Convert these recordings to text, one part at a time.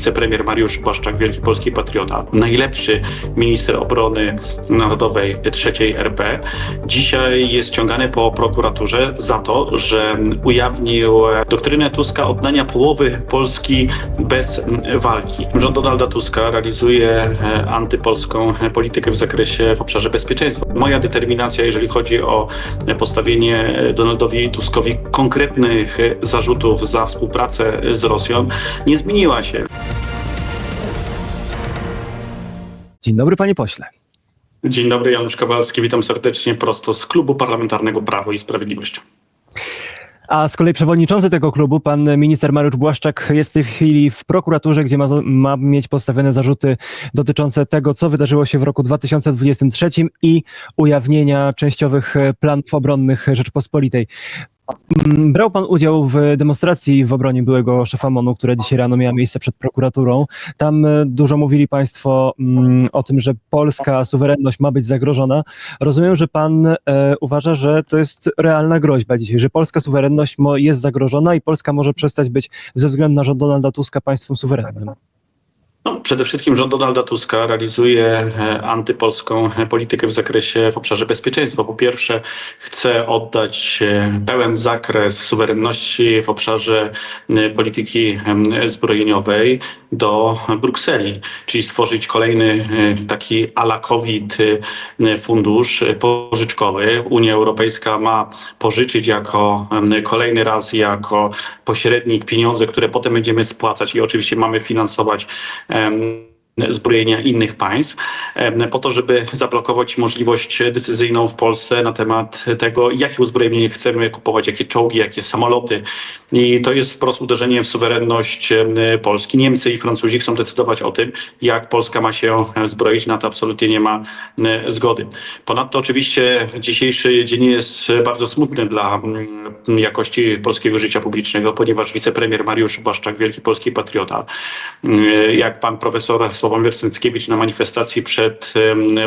wicepremier Mariusz Błaszczak, wielki polski patriota, najlepszy minister obrony narodowej III RP, dzisiaj jest ściągany po prokuraturze za to, że ujawnił doktrynę Tuska oddania połowy Polski bez walki. Rząd Donalda Tuska realizuje e, antypolską politykę w zakresie w obszarze bezpieczeństwa. Moja determinacja, jeżeli chodzi o postawienie Donaldowi Tuskowi konkretnych zarzutów za współpracę z Rosją, nie zmieniła się. Dzień dobry, panie pośle. Dzień dobry, Janusz Kowalski, witam serdecznie prosto z Klubu Parlamentarnego Prawo i Sprawiedliwość. A z kolei przewodniczący tego klubu, pan minister Mariusz Błaszczak, jest w tej chwili w prokuraturze, gdzie ma, ma mieć postawione zarzuty dotyczące tego, co wydarzyło się w roku 2023 i ujawnienia częściowych e, planów obronnych Rzeczpospolitej. Mm, Brał pan udział w demonstracji w obronie byłego szefa MONU, która dzisiaj rano miała miejsce przed prokuraturą. Tam e, dużo mówili państwo mm, o tym, że polska suwerenność ma być zagrożona. Rozumiem, że pan e, uważa, że to jest realna groźba dzisiaj, że polska suwerenność jest zagrożona i Polska może przestać być ze względu na rząd Donalda Tuska państwem suwerennym. No, przede wszystkim rząd Donalda Tuska realizuje e, antypolską e, politykę w zakresie w obszarze bezpieczeństwa. Po pierwsze, chce oddać e, pełen zakres suwerenności w obszarze polityki zbrojeniowej do Brukseli, czyli stworzyć kolejny taki ala COVID e, fundusz pożyczkowy. Unia Europejska ma pożyczyć jako kolejny raz jako pośrednik pieniądze, które potem będziemy spłacać i oczywiście mamy finansować Um, zbrojenia innych państw, po to, żeby zablokować możliwość decyzyjną w Polsce na temat tego, jakie uzbrojenie chcemy kupować, jakie czołgi, jakie samoloty. I to jest wprost uderzenie w suwerenność Polski. Niemcy i Francuzi chcą decydować o tym, jak Polska ma się zbroić. Na to absolutnie nie ma zgody. Ponadto oczywiście dzisiejszy dzień jest bardzo smutny dla jakości polskiego życia publicznego, ponieważ wicepremier Mariusz Błaszczak, wielki polski patriota, jak pan profesor Sławomir Cęckiewicz na manifestacji przed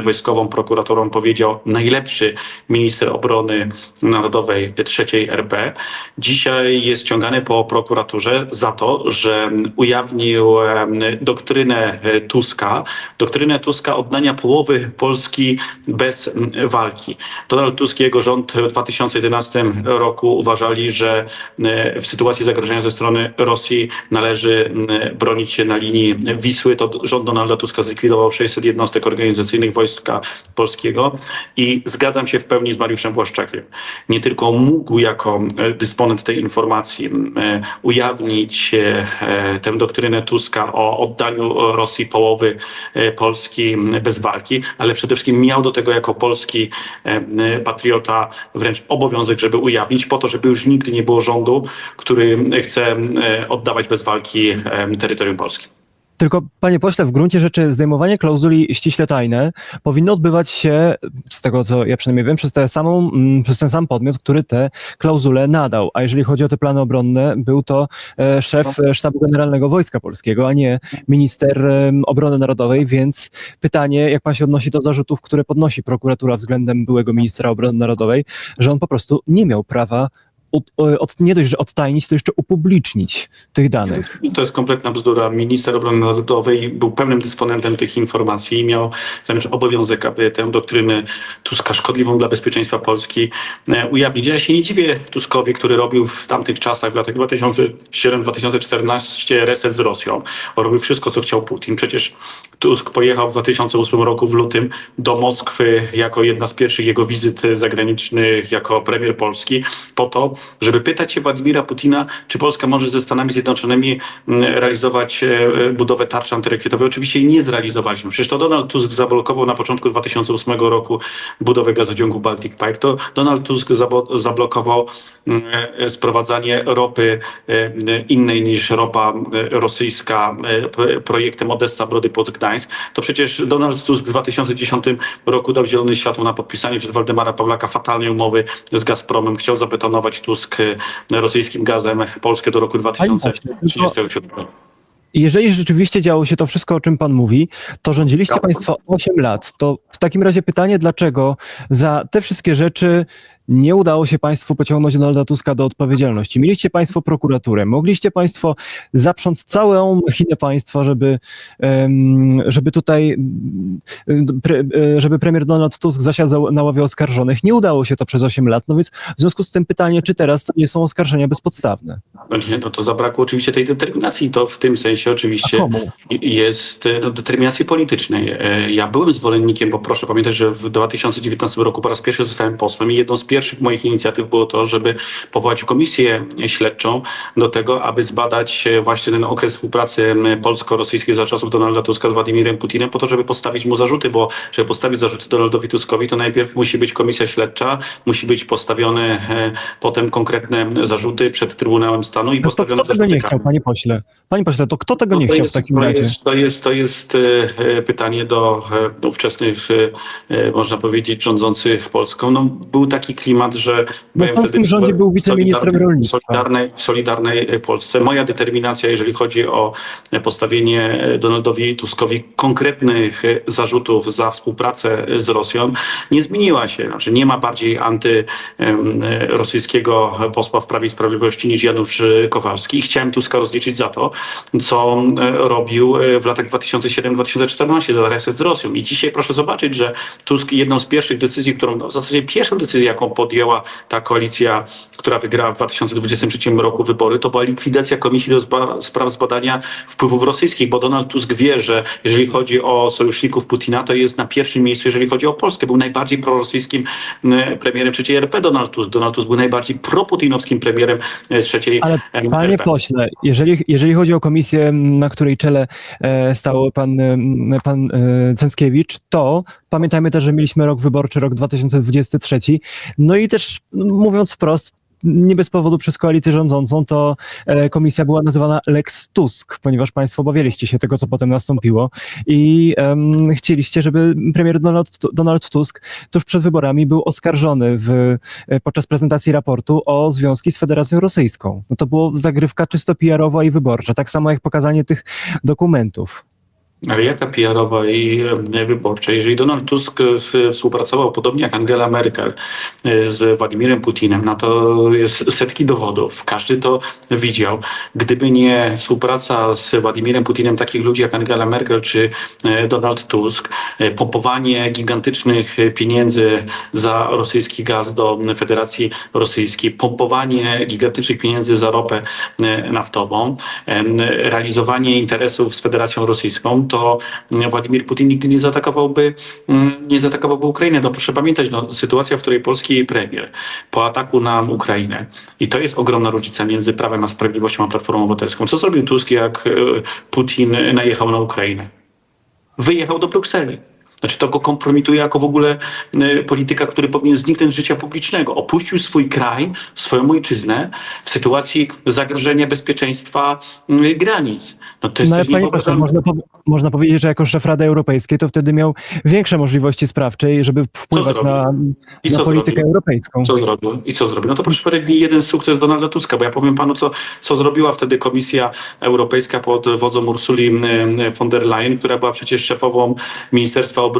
wojskową prokuraturą powiedział, najlepszy minister obrony narodowej III RP, dzisiaj jest ściągany po prokuraturze za to, że ujawnił doktrynę e, Tuska, doktrynę Tuska oddania połowy Polski bez walki. Donald Tusk i jego rząd w 2011 roku uważali, że e, w sytuacji zagrożenia ze strony Rosji należy bronić się na linii Wisły. To rząd Donalda Tuska zlikwidował 600 jednostek organizacyjnych Wojska Polskiego i zgadzam się w pełni z Mariuszem Błaszczakiem. Nie tylko mógł jako e, dysponent tej informacji e, ujawnić e, tę doktrynę Tuska o oddaniu Rosji połowy Polski bez walki, ale przede wszystkim miał do tego jako polski patriota wręcz obowiązek, żeby ujawnić, po to, żeby już nigdy nie było rządu, który chce oddawać bez walki terytorium Polski. Tylko, panie pośle, w gruncie rzeczy zdejmowanie klauzuli ściśle tajne powinno odbywać się, z tego co ja przynajmniej wiem, przez, tę samą, mm, przez ten sam podmiot, który te klauzule nadał. A jeżeli chodzi o te plany obronne, był to e, szef e, Sztabu Generalnego Wojska Polskiego, a nie minister em, obrony narodowej, więc pytanie, jak pan się odnosi do zarzutów, które podnosi prokuratura względem byłego ministra obrony narodowej, że on po prostu nie miał prawa od, od, nie dość, że odtajnić, to jeszcze upublicznić tych danych. To jest kompletna bzdura. Minister obrony narodowej był pełnym dysponentem tych informacji i miał wręcz obowiązek, aby tę doktrynę Tuska szkodliwą dla bezpieczeństwa Polski e, ujawnić. Ja się nie dziwię Tuskowi, który robił w tamtych czasach, w latach 2007-2014 reset z Rosją. Robił wszystko, co chciał Putin. Przecież Tusk pojechał w 2008 roku w lutym do Moskwy jako jedna z pierwszych jego wizyt zagranicznych jako premier Polski po to, żeby pytać się Władimira Putina, czy Polska może ze Stanami Zjednoczonymi mm, realizować e, budowę tarczy antyrakietowej. Oczywiście jej nie zrealizowaliśmy. Przecież to Donald Tusk zablokował na początku 2008 roku budowę gazociągu Baltic Pipe. To Donald Tusk zablokował mm, sprowadzanie ropy e, innej niż ropa e, rosyjska projektem Odessa Brody Płock Gdańsk. To przecież Donald Tusk w 2010 roku dał zielone światło na podpisanie przez Waldemara Pawlaka fatalnej umowy z Gazpromem. Chciał zabetonować Tusk e, rosyjskim gazem Polskę do roku 2037. Jeżeli rzeczywiście działo się to wszystko, o czym pan mówi, to rządziliście Tak. państwo 8 lat. To w takim razie pytanie, dlaczego za te wszystkie rzeczy nie udało się państwu pociągnąć Donalda Tuska do odpowiedzialności. Mieliście państwo prokuraturę, mogliście państwo zaprząc całą machinę państwa, żeby, żeby tutaj, e, żeby premier Donald Tusk zasiadł na ławie oskarżonych. Nie udało się to przez 8 lat, no więc w związku z tym pytanie, czy teraz to nie są oskarżenia bezpodstawne? No nie, no to zabrakło oczywiście tej determinacji. To w tym sensie oczywiście jest e, no, determinacji politycznej. E, Ja byłem zwolennikiem, bo proszę pamiętać, że w 2019 roku po raz pierwszy zostałem posłem i jedną z pierwszych moich inicjatyw było to, żeby powołać komisję śledczą do tego, aby zbadać e, właśnie ten okres współpracy polsko-rosyjskiej za czasów Donalda Tuska z Władimirem Putinem po to, żeby postawić mu zarzuty, bo żeby postawić zarzuty Donaldowi Tuskowi, to najpierw musi być komisja śledcza, musi być postawione e, potem konkretne zarzuty przed Trybunałem Stanu i No to postawione kto tego zarzuty nie chciał, panie pośle? Panie pośle, to kto tego nie No to chciał w jest, takim to razie? Jest, to jest, to jest e, pytanie do ówczesnych, można powiedzieć, rządzących Polską. No, był taki klimat, że byłem pan w rządzie był wiceministrem rolnictwa. Solidarnej, w Solidarnej Polsce. Moja determinacja, jeżeli chodzi o e, postawienie e, Donaldowi Tuskowi konkretnych e, zarzutów za współpracę z Rosją, nie zmieniła się. Znaczy, nie ma bardziej antyrosyjskiego posła w Prawie i Sprawiedliwości niż Janusz e, Kowalski. I chciałem Tuska rozliczyć za to, co e, robił e, w latach 2007-2014 za reset z Rosją. I dzisiaj proszę zobaczyć, że Tusk jedną z pierwszych decyzji, którą no, w zasadzie pierwszą decyzję, jaką podjęła ta koalicja, która wygrała w 2023 roku wybory, to była likwidacja Komisji do zba- Spraw Zbadania Wpływów Rosyjskich, bo Donald Tusk wie, że jeżeli chodzi o sojuszników Putina, to jest na pierwszym miejscu, jeżeli chodzi o Polskę. Był najbardziej prorosyjskim e, premierem trzeciej RP Donald Tusk. Donald Tusk był najbardziej proputinowskim premierem e, trzeciej Ale Panie RP. pośle, jeżeli, jeżeli chodzi o komisję, na której czele e, stał pan, e, pan e, Cęckiewicz, to pamiętajmy też, że mieliśmy rok wyborczy, rok 2023. No i też mówiąc wprost, nie bez powodu przez koalicję rządzącą, to e, komisja była nazywana Lex Tusk, ponieważ państwo obawialiście się tego, co potem nastąpiło i em, chcieliście, żeby premier Donald, Donald Tusk tuż przed wyborami był oskarżony w, e, podczas prezentacji raportu o związki z Federacją Rosyjską. No to było zagrywka czysto PR-owa i wyborcza, tak samo jak pokazanie tych dokumentów. Jaka PR-owa i e, wyborcza? Jeżeli Donald Tusk w- współpracował podobnie jak Angela Merkel e, z Władimirem Putinem, na to jest setki dowodów. Każdy to widział. Gdyby nie współpraca z Władimirem Putinem takich ludzi jak Angela Merkel czy e, Donald Tusk, e, pompowanie gigantycznych pieniędzy za rosyjski gaz do Federacji Rosyjskiej, pompowanie gigantycznych pieniędzy za ropę e, naftową, realizowanie interesów z Federacją Rosyjską, to Władimir Putin nigdy nie zaatakowałby, mm, nie zaatakowałby Ukrainy. No proszę pamiętać, no, sytuacja, w której polski premier po ataku na Ukrainę i to jest ogromna różnica między Prawem a Sprawiedliwością a Platformą Obywatelską. Co zrobił Tusk, jak e, Putin najechał na Ukrainę? Wyjechał do Brukseli. Znaczy to go kompromituje jako w ogóle y, polityka, który powinien zniknąć z życia publicznego. Opuścił swój kraj, swoją ojczyznę w sytuacji zagrożenia bezpieczeństwa y, granic. No to jest No ale panie pośle, można, po, można powiedzieć, że jako szef Rady Europejskiej to wtedy miał większe możliwości sprawczej, żeby wpływać na, I na politykę zrobił? europejską. Co zrobił? I co zrobił? No to proszę powiedzieć jeden sukces Donalda Tuska, bo ja powiem panu, co, co zrobiła wtedy Komisja Europejska pod wodzą Ursuli y, von der Leyen, która była przecież szefową Ministerstwa Obrony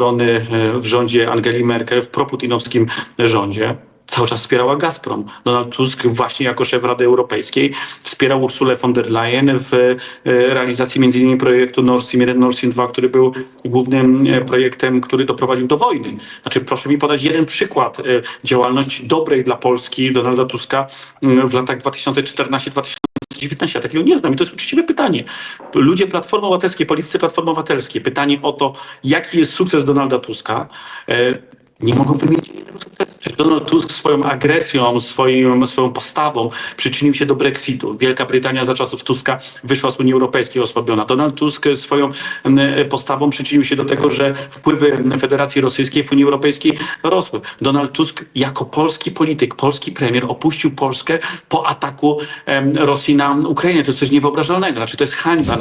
y, w rządzie Angeli Merkel, w proputinowskim rządzie. Cały czas wspierała Gazprom. Donald Tusk właśnie jako szef Rady Europejskiej wspierał Ursulę von der Leyen w y, realizacji m.in. projektu Nord Stream 1, Nord Stream 2, który był głównym y, projektem, który doprowadził do wojny. Znaczy proszę mi podać jeden przykład działalności dobrej dla Polski Donalda Tuska w latach 2014-2019. Ja takiego nie znam i to jest uczciwe pytanie. Ludzie Platformy Obywatelskiej, politycy Platformy Obywatelskiej, pytanie o to, jaki jest sukces Donalda Tuska, e, nie mogą wymienić Donald Tusk swoją agresją, swoim, swoją postawą przyczynił się do Brexitu. Wielka Brytania za czasów Tuska wyszła z Unii Europejskiej osłabiona. Donald Tusk swoją postawą przyczynił się do tego, że wpływy Federacji Rosyjskiej w Unii Europejskiej rosły. Donald Tusk jako polski polityk, polski premier opuścił Polskę po ataku Rosji na Ukrainę. To jest coś niewyobrażalnego. Znaczy to jest hańba.